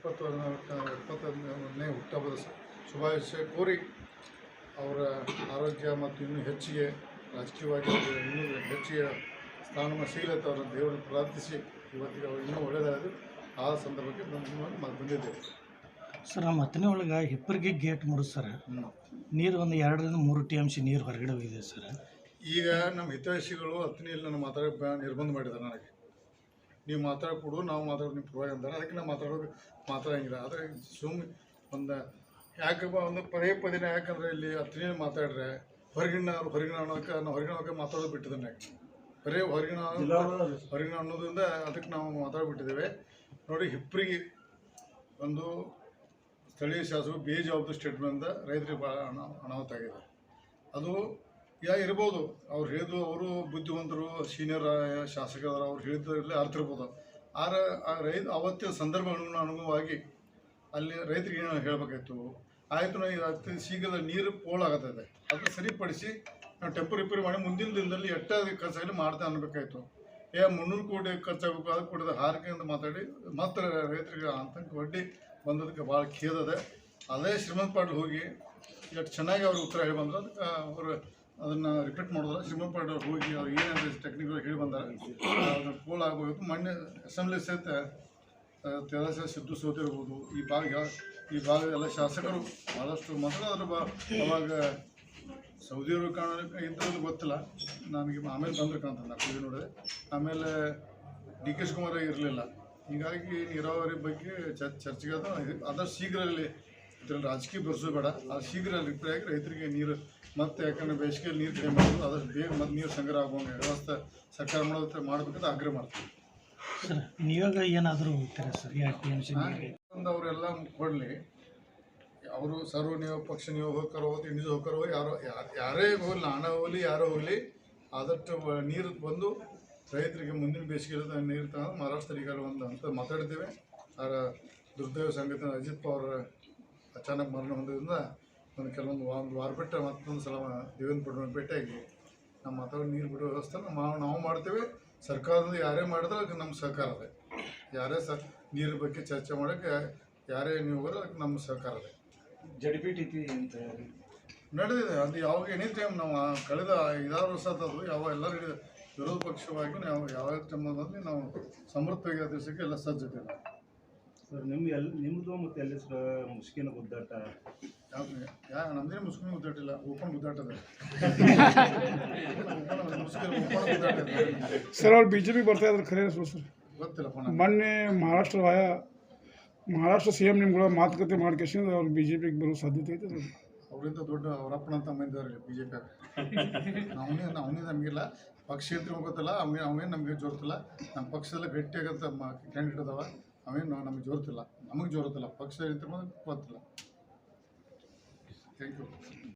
ಎಪ್ಪತ್ತೊಂದನೇ ಎಪ್ಪತ್ತೊಂದನೇ ಹುಟ್ಟಹಬ್ಬದ ಶುಭಾಶಯ ಕೋರಿ ಅವರ ಆರೋಗ್ಯ ಮತ್ತು ಇನ್ನೂ ಹೆಚ್ಚಿಗೆ ರಾಜಕೀಯವಾಗಿ ಇನ್ನೂ ಹೆಚ್ಚಿಗೆ ಸ್ಥಾನಮಾನ ಸಿಗಲತ್ತ ಅವರ ದೇವರನ್ನು ಪ್ರಾರ್ಥಿಸಿ ಇವತ್ತಿಗೆ ಅವರು ಇನ್ನೂ ಒಳ್ಳೆಯದಾದ್ರು ಆ ಸಂದರ್ಭಕ್ಕೆ ನಾವು ಬಂದಿದ್ದೇವೆ ಸರ್ ನಮ್ಮ ಹತ್ತನೇ ಒಳಗೆ ಹಿಪ್ಪರಿಗೆ ಗೇಟ್ ಮುಡಿದು ಸರ್. ನೀರು ಒಂದು ಎರಡರಿಂದ ಮೂರು ಟಿ ಎಂ ಸಿ ನೀರು ಹೊರಗಡೆ ಹೋಗಿದೆ ಸರ್. ಈಗ ನಮ್ಮ ಹಿತೈಷಿಗಳು ಹತ್ತನೆಯಲ್ಲಿ ನಮ್ಮ ಮಾತಾಡೋ ನಿರ್ಬಂಧ ಮಾಡಿದ್ದಾರೆ ನನಗೆ. ನೀವು ಮಾತಾಡ್ಕೊಡು ನಾವು ಮಾತಾಡೋದು ನಿಮ್ಮ ಪರವಾಗಿ ಅಂತಾರೆ. ಅದಕ್ಕೆ ನಾವು ಮಾತಾಡೋದು ಮಾತಾಡೋಂಗಿಲ್ಲ. ಆದರೆ ಸುಮ್ಮನೆ ಒಂದು ಯಾಕಪ್ಪ ಒಂದು ಪದೇ ಪದೇ ಯಾಕಂದ್ರೆ ಇಲ್ಲಿ ಹತ್ತಿನ ಮಾತಾಡ್ರೆ ಹೊರಗಿನ ಹೊರಗಿನ ಅನ್ನೋಕೆ ನಾವು ಹೊರಗಿನ ಅನ್ನೋಕೆ ಮಾತಾಡೋದು ಬಿಟ್ಟಿದ್ದಾನೆ. ಬರೀ ಹೊರಗಿನ ಹೊರಗಿನ ಅನ್ನೋದ್ರಿಂದ ಅದಕ್ಕೆ ನಾವು ಮಾತಾಡ್ಬಿಟ್ಟಿದ್ದೇವೆ. ನೋಡಿ ಹಿಪ್ರಿಗೆ ಒಂದು ಸ್ಥಳೀಯ ಶಾಸಕರು ಬೇಜವಾಬ್ದಾರಿ ಸ್ಟೇಟ್ಮೆಂಟ್ ರೈತರಿಗೆ ಭಾಳ ಅಣ ಅನಾಹುತ ಆಗಿದೆ. ಅದು ಯಾ, ಇರ್ಬೋದು. ಅವ್ರು ಹೇಳಿದ್ರು, ಅವರು ಬುದ್ಧಿವಂತರು ಸೀನಿಯರ್ ಶಾಸಕರು ಅವ್ರು ಹೇಳಿದ್ರಲ್ಲಿ ಅರ್ಥ ಇರ್ಬೋದು. ಆ ರೈತ, ಅವತ್ತಿನ ಸಂದರ್ಭ ಅನು- ಅನುಗುಣವಾಗಿ ಅಲ್ಲಿ ರೈತರಿಗೆ ಏನು ಹೇಳಬೇಕಾಯ್ತು, ಆಯಿತು ಈಗ ಅತಿ ನೀರು ಪೋಲಾಗತ್ತದೆ ಅದು ಸರಿಪಡಿಸಿ ನಾವು ಟೆಂಪರ್ ರಿಪೇರಿ ಮಾಡಿ ಮುಂದಿನ ದಿನದಲ್ಲಿ ಎಟ್ಟ ಖರ್ಚಾಗಲಿ ಮಾಡ್ತಾ ಅನ್ಬೇಕಾಯ್ತು. ಏ, ಮುನ್ನೂರು ಕೋಟಿ ಖರ್ಚಾಗಬೇಕು ಅದು ಹಾರಿಕೆ ಅಂತ ಮಾತಾಡಿ, ಮಾತ್ರ ರೈತರಿಗೆ ಆತಂಕ ಒಡ್ಡಿ ಬಂದದಕ್ಕೆ ಭಾಳ ಖೇದದೆ ಅದೇ. ಶ್ರೀಮಂತ ಪಾಟೀಲ್ ಹೋಗಿ ಎಷ್ಟು ಚೆನ್ನಾಗಿ ಅವ್ರಿಗೆ ಉತ್ತರ ಹೇಳಿ ಬಂದ್ರೆ ಅದಕ್ಕೆ ಅವರು ಅದನ್ನು ರಿಪೀಟ್ ಮಾಡೋದಿಲ್ಲ ಶ್ರೀಮಂತ್ ಹೋಗಿ ಅವ್ರು ಏನೇನು ಟೆಕ್ನಿಕಲ್ ಹೇಳಿ ಬಂದಾರೆ. ಅದನ್ನು ಪೋಲ್ ಆಗಬೇಕು. ಮೊನ್ನೆ ಅಸೆಂಬ್ಲಿ ಸಹಿತ ತೆರಸ ಸಿದ್ದು ಸೋತಿರ್ಬೋದು. ಈ ಭಾಗ ಈ ಭಾಗ ಎಲ್ಲ ಶಾಸಕರು ಭಾಳಷ್ಟು ಮಾತ್ರ ಅದ್ರ ಬಾ, ಅವಾಗ ಸೌದಿಯವರು ಕಾಣ ಇದ್ರದ್ದು ಗೊತ್ತಿಲ್ಲ. ನನಗೆ ಆಮೇಲೆ ಬಂದ್ರೆ ಕಾಣ್ತದೆ. ಟಿ ನೋಡಿದೆ. ಆಮೇಲೆ ಡಿ ಕೆ ಶಿವಕುಮಾರ್ ಇರಲಿಲ್ಲ. ಹೀಗಾಗಿ ನೀರಾವರಿ ಬಗ್ಗೆ ಚರ್ಚ್ ಚರ್ಚೆಗೆ ಅದು ಅದರ ಶೀಘ್ರದಲ್ಲಿ ಇದರಲ್ಲಿ ರಾಜಕೀಯ ಬರ್ಸೋ ಬೇಡ. ಅದು ಶೀಘ್ರ ರಿಪೇರಿ ಆಗಿ ರೈತರಿಗೆ ನೀರು ಮತ್ತೆ ಯಾಕಂದ್ರೆ ಬೇಸಿಗೆಯಲ್ಲಿ ನೀರು ಕಡಿಮೆ ಮಾಡೋದು ಆದಷ್ಟು ಬೇಗ ಮತ್ತೆ ನೀರು ಸಂಗ್ರಹ ಆಗುವಂಗೆ ವ್ಯವಸ್ಥೆ ಸರ್ಕಾರ ಮಾಡೋದ್ರೆ ಮಾಡಬೇಕಂತ ಆಗ್ರಹ ಮಾಡ್ತೀವಿ ಸರ್ ನೀವಾಗ ಏನಾದರೂ ಹೋಗ್ತೀರಾ ಸರ್? ಒಂದು ಅವರೆಲ್ಲ ಕೊಡಲಿ ಅವರು ಸರ್ವ ನಿಯೋಗ ಪಕ್ಷ ನೀವು ಇಂಡಿಸ್ ಇಂಡಿಜ್ ಹೋಗಿ ಯಾರೋ ಯಾರು ಯಾರೇ ಹೋಗ್ಲಿ ಹಣ ಹೋಗ್ಲಿ ಯಾರೋ ಹೋಗ್ಲಿ ಆದಷ್ಟು ನೀರು ಬಂದು ರೈತರಿಗೆ ಮುಂದಿನ ಬೇಸಿಗೆ ನೀರು ತಗೊಂಡು ಮಹಾರಾಷ್ಟ್ರ ಈಗಾಗಲೇ ಒಂದು ಅಂತ ಮಾತಾಡಿದ್ದೇವೆ ಅವರ ದುರ್ದೈವ ಸಂಗತಿ ಅಜಿತ್ ಪವಾರ್ ಅಚಾನಕ್ ಮರಣ ಹೊಂದಿದ್ದರಿಂದ ಒಂದು ಕೆಲವೊಂದು ಒಂದು ವಾರ ಬಿಟ್ಟು ಮತ್ತೊಂದು ಸಲ ದೇವೇಂದ್ರ ಫಡ್ನವೀಸ್ ಭೇಟಿಯಾಗಿ ನಮ್ಮ ಮಾತಾಡೋ ನೀರು ಬಿಡೋ ವ್ಯವಸ್ಥೆ ನಾವು ನಾವು ಮಾಡ್ತೇವೆ. ಸರ್ಕಾರದಿಂದ ಯಾರೇ ಮಾಡಿದ್ರೆ ಅದಕ್ಕೆ ನಮ್ಮ ಸಹಕಾರ ಇದೆ ಯಾರೇ ಸ ನೀರಿನ ಬಗ್ಗೆ ಚರ್ಚೆ ಮಾಡೋಕ್ಕೆ ಯಾರೇ ನೀವು ಹೋಗೋದು ಅದಕ್ಕೆ ನಮ್ಮ ಸಹಕಾರ ಇದೆ ಪಿ ಅಂತ ನಡೆದಿದೆ. ಅದು ಯಾವಾಗ ಎನಿ ಟೈಮ್ ನಾವು ಆ ಕಳೆದ ಐದಾರು ವರ್ಷ ಅದು ಯಾವ ಎಲ್ಲರೂ ವಿರೋಧ ಪಕ್ಷವಾಗಿ ನಾವು ಯಾವ ಟೈಮ್ ನಾವು ಸಮೃದ್ಧವಾಗಿ ದಿವಸಕ್ಕೆ ಎಲ್ಲ ಸಜ್ಜತೆ ನಾವು ಸರ್ ನಿಮ್ಮ ಎಲ್ ನಿಮ್ಮದು ಮತ್ತು ಎಲ್ಲಿ ಸರ್ ಮುಸ್ಕಿನ ಗುದ್ದಾಟ? ಯಾವ ಯಾ ನಮ್ಮದೇ ಮುಸ್ಲಿಂ ಗುದ್ದಾಟಿಲ್ಲ ಓಪನ್ ಗುದ್ದಾಟ ಇದೆ ಓಪನ್ ಗುದ್ದಾಟ ಸರ್ ಅವ್ರು ಬಿ ಜೆ ಪಿ ಬರ್ತಾ ಇದ್ರೆ ಖರೆ ಸರ್. ನನಗೆ ಮೊನ್ನೆ ಮಹಾರಾಷ್ಟ್ರ ಆಯ ಮಹಾರಾಷ್ಟ್ರ ಸಿ ಎಂ ನಿಮ್ಗಳ ಮಾತುಕತೆ ಮಾಡ್ಕೇಶಿಂದ ಅವ್ರು ಬಿ ಜೆ ಪಿಗೆ ಬರೋ ಸಾಧ್ಯತೆ ಐತೆ ಸರ್. ಅವರಿಂದ ದೊಡ್ಡ ಅವರಪ್ಪನ ಅಂತ ಮಂದಿದ್ದಾರೆ ಬಿ ಜೆ ಪಿ ಅವನೇ ಅವನೇ ನಮಗಿಲ್ಲ ಪಕ್ಷ ಅಂತ ಹೋಗುತ್ತಲ್ಲ ಅವನೇ ಅವನೇನು ನಮಗೆ ಜೋರ್ತಿಲ್ಲ ನಮ್ಮ ಪಕ್ಷದಲ್ಲ ಗಟ್ಟಿಯಾಗಂತ ಕ್ಯಾಂಡಿಡೇಟ್ ಅದಾವ. ಅವೇನು ನಮಗೆ ಜೋರ್ತಿಲ್ಲ ನಮಗೆ ಜೋರ್ತಿಲ್ಲ ಪಕ್ಷ ಅಂತ ಗೊತ್ತಿಲ್ಲ. Thank you